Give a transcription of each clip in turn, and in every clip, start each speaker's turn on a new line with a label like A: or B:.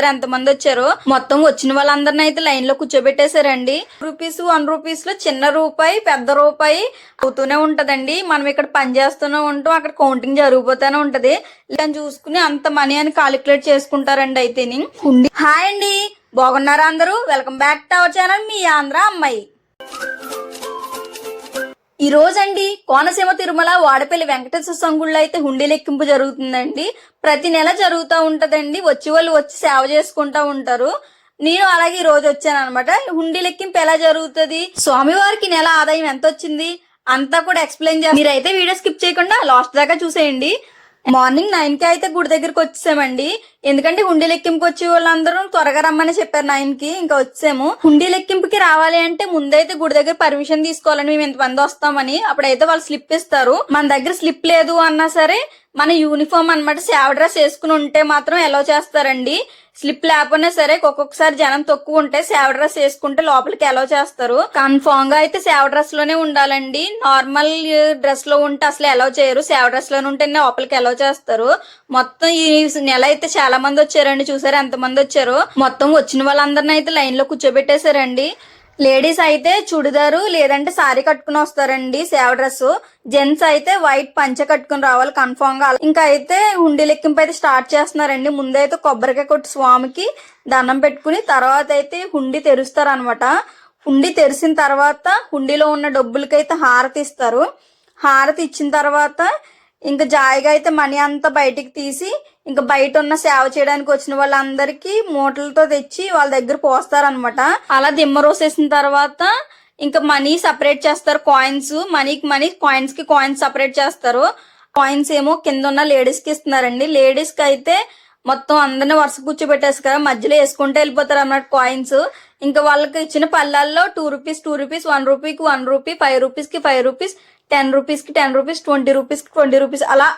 A: అందరు ఎంతమంది వచ్చారో మొత్తం వచ్చిన వాళ్ళందరిని అయితే లైన్ లో కూర్చోబెట్టేశారండి రూపీస్ వన్ రూపీస్ లో చిన్న రూపాయి పెద్ద రూపాయి అవుతూనే ఉంటదండి మనం ఇక్కడ పని చేస్తూనే ఉంటాం అక్కడ కౌంటింగ్ జరిగిపోతూనే ఉంటది ఇలా చూసుకుని అంత మనీ అని కాలిక్యులేట్ చేసుకుంటారండి అయితే హాయ్ అండి బాగున్నారా అందరూ welcome back to our channel మీ ఆంధ్ర అమ్మాయి ఈ రోజండి కోనసీమ తిరుమల వాడపల్లి వెంకటేశ్వర సంగుళ్ళో అయితే హుండీ లెక్కింపు జరుగుతుందండి ప్రతి నెల జరుగుతూ ఉంటదండి వచ్చే వాళ్ళు వచ్చి సేవ చేసుకుంటూ ఉంటారు నేను అలాగే ఈ రోజు వచ్చాను అనమాట హుండీ లెక్కింపు ఎలా జరుగుతుంది స్వామివారికి నెల ఆదాయం ఎంత వచ్చింది అంతా కూడా ఎక్స్ప్లెయిన్ చేయాలి మీరైతే వీడియో స్కిప్ చేయకుండా లాస్ట్ దాకా చూసేయండి మార్నింగ్ నైన్ కి అయితే గుడి దగ్గరికి వచ్చేసామండి ఎందుకంటే హుండీ లెక్కింపుకి వచ్చే వాళ్ళందరూ త్వరగా రమ్మని చెప్పారు నైన్ కి ఇంకా వచ్చాము హుండీ లెక్కింపుకి రావాలి అంటే ముందైతే గుడి దగ్గర పర్మిషన్ తీసుకోవాలని మేము ఇంతమంది వస్తామని అప్పుడైతే వాళ్ళు స్లిప్ ఇస్తారు మన దగ్గర స్లిప్ లేదు అన్నా సరే మన యూనిఫామ్ అనమాట సేవ డ్రెస్ వేసుకుని ఉంటే మాత్రం ఎలా చేస్తారండి స్లిప్ లేకపోయినా సరే ఒక్కొక్కసారి జనం తక్కువ ఉంటే సేవ డ్రెస్ వేసుకుంటే లోపలికి అలౌ చేస్తారు కన్ఫామ్ గా అయితే సేవ డ్రెస్ లోనే ఉండాలండి నార్మల్ డ్రెస్ లో ఉంటే అసలు అలౌ చేయరు సేవ డ్రెస్ లో ఉంటే లోపలికి అలౌ చేస్తారు మొత్తం ఈ నెల అయితే చాలా మంది వచ్చారండి చూసారు ఎంత మంది వచ్చారు మొత్తం వచ్చిన వాళ్ళందరిని అయితే లైన్ లో కూర్చోబెట్టేశారండి లేడీస్ అయితే చుడిదారు లేదంటే సారీ కట్టుకుని వస్తారండి సేవ డ్రెస్ జెంట్స్ అయితే వైట్ పంచ కట్టుకుని రావాలి కన్ఫామ్ గా ఇంకా అయితే హుండీ లెక్కింపు అయితే స్టార్ట్ చేస్తున్నారండి ముందైతే కొబ్బరికాయ కొట్టి స్వామికి దండం పెట్టుకుని తర్వాత అయితే హుండీ అనమాట హుండీ తెరిసిన తర్వాత హుండీలో ఉన్న డబ్బులకైతే హారతి ఇస్తారు హారతి ఇచ్చిన తర్వాత ఇంకా జాయిగా అయితే మనీ అంతా బయటికి తీసి ఇంకా బయట ఉన్న సేవ చేయడానికి వచ్చిన వాళ్ళందరికీ మూటలతో తెచ్చి వాళ్ళ దగ్గర పోస్తారనమాట అలా దిమ్మ రోసేసిన తర్వాత ఇంకా మనీ సపరేట్ చేస్తారు కాయిన్స్ మనీకి మనీ కాయిన్స్ కి కాయిన్స్ సపరేట్ చేస్తారు కాయిన్స్ ఏమో కింద ఉన్న లేడీస్ కి ఇస్తున్నారండి లేడీస్ కి అయితే మొత్తం అందరిని వరుస కూర్చోబెట్టేసి కదా మధ్యలో వేసుకుంటూ వెళ్ళిపోతారు అన్నమాట కాయిన్స్ ఇంకా వాళ్ళకి ఇచ్చిన పల్లెల్లో two rupees two rupees one రూపీకి వన్ రూపీ ఫైవ్ రూపీస్ కి ఫైవ్ రూపీస్ టెన్ రూపీస్ కి టెన్ రూపీస్ ట్వంటీ రూపీస్ కి ట్వంటీ రూపీస్ అలా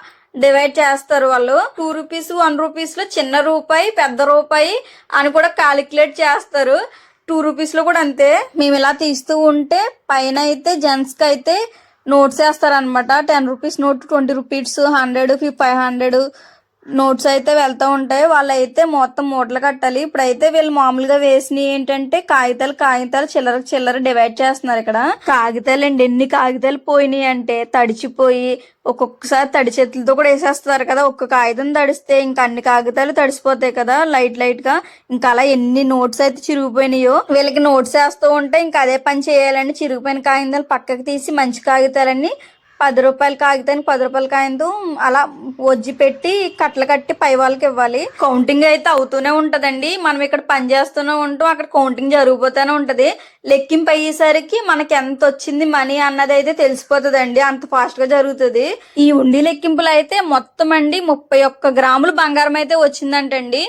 A: డివైడ్ చేస్తారు వాళ్ళు టూ రూపీస్ వన్ రూపీస్లో చిన్న రూపాయి పెద్ద రూపాయి అని కూడా కాలిక్యులేట్ చేస్తారు టూ రూపీస్లో కూడా అంతే మేము ఇలా తీస్తూ ఉంటే పైన అయితే జెంట్స్కి అయితే నోట్స్ వేస్తారనమాట ten rupees note twenty rupees hundred five hundred notes అయితే వెళ్తూ ఉంటాయి వాళ్ళైతే మొత్తం మూటలు కట్టాలి ఇప్పుడైతే వీళ్ళు మామూలుగా వేసినవి ఏంటంటే కాగితాలు కాగితాలు చిల్లర చిల్లర డివైడ్ చేస్తున్నారు ఇక్కడ కాగితాలు అండి ఎన్ని కాగితాలు పోయినాయి అంటే తడిచిపోయి ఒక్కొక్కసారి తడి చేతులతో కూడా వేసేస్తారు కదా ఒక్క కాగితం తడిస్తే ఇంకా అన్ని కాగితాలు తడిసిపోతాయి కదా లైట్ లైట్ గా ఇంకా అలా ఎన్ని నోట్స్ అయితే చిరిగిపోయినాయో వీళ్ళకి నోట్స్ వేస్తూ ఉంటే ఇంకా అదే పని చేయాలని చిరిగిపోయిన కాగితాలు పక్కకు తీసి మంచి కాగితాలన్నీ పది రూపాయల కాగితానికి పది రూపాయల కాయందు అలా వజ్జి పెట్టి కట్టలు కట్టి పై వాళ్ళకి ఇవ్వాలి కౌంటింగ్ అయితే అవుతూనే ఉంటదండి మనం ఇక్కడ పని చేస్తూనే ఉంటాం అక్కడ కౌంటింగ్ జరిగిపోతూనే ఉంటది లెక్కింపు అయ్యేసరికి మనకి ఎంత వచ్చింది మనీ అన్నది అయితే తెలిసిపోతుందండి అంత ఫాస్ట్ గా జరుగుతుంది ఈ ఉండి లెక్కింపులు అయితే మొత్తం అండి ముప్పై ఒక్క గ్రాములు బంగారం అయితే వచ్చిందంటండి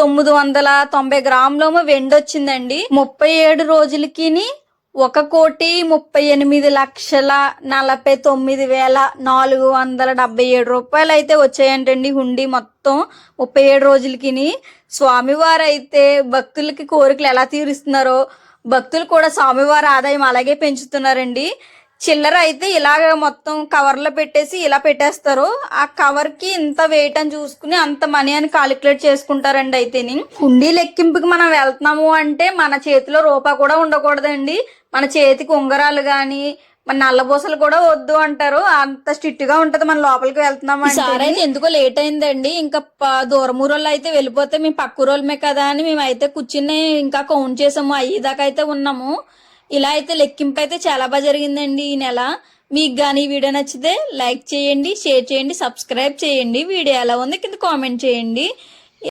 A: తొమ్మిది వందల తొంభై గ్రాములు వెండి వచ్చిందండి ముప్పై ఏడు రోజులకి ఒక కోటి ముప్పై ఎనిమిది లక్షల నలభై తొమ్మిది వేల నాలుగు వందల డెబ్బై ఏడు రూపాయలు అయితే వచ్చాయంటండి హుండీ మొత్తం ముప్పై ఏడు రోజులకి స్వామివారు అయితే భక్తులకి కోరికలు ఎలా తీరుస్తున్నారో భక్తులు కూడా స్వామివారి ఆదాయం అలాగే పెంచుతున్నారండి చిల్లర అయితే ఇలాగ మొత్తం కవర్లో పెట్టేసి ఇలా పెట్టేస్తారు ఆ కవర్కి ఇంత వెయిట్ అని చూసుకుని అంత మనీ అని కాలిక్యులేట్ చేసుకుంటారండి అయితేని హుండీ లెక్కింపుకి మనం వెళ్తున్నాము అంటే మన చేతిలో రూపా కూడా ఉండకూడదండి మన చేతికి ఉంగరాలు కానీ మన నల్లబూసలు కూడా వద్దు అంటారు అంత స్ట్రిక్ట్ గా ఉంటది మన లోపలికి వెళ్తున్నాం సార్ అయితే ఎందుకో లేట్ అయిందండి ఇంకా దూరమూరోళ్ళు అయితే వెళ్ళిపోతే మేము పక్క రోజులమే కదా అని మేమైతే కూర్చుని ఇంకా కౌంట్ చేసాము అయ్యేదాకా అయితే ఉన్నాము ఇలా అయితే లెక్కింపు అయితే చాలా బాగా జరిగిందండి ఈ నెల మీకు కానీ వీడియో నచ్చితే లైక్ చేయండి షేర్ చేయండి సబ్స్క్రైబ్ చేయండి వీడియో ఎలా ఉంది కింద కామెంట్ చేయండి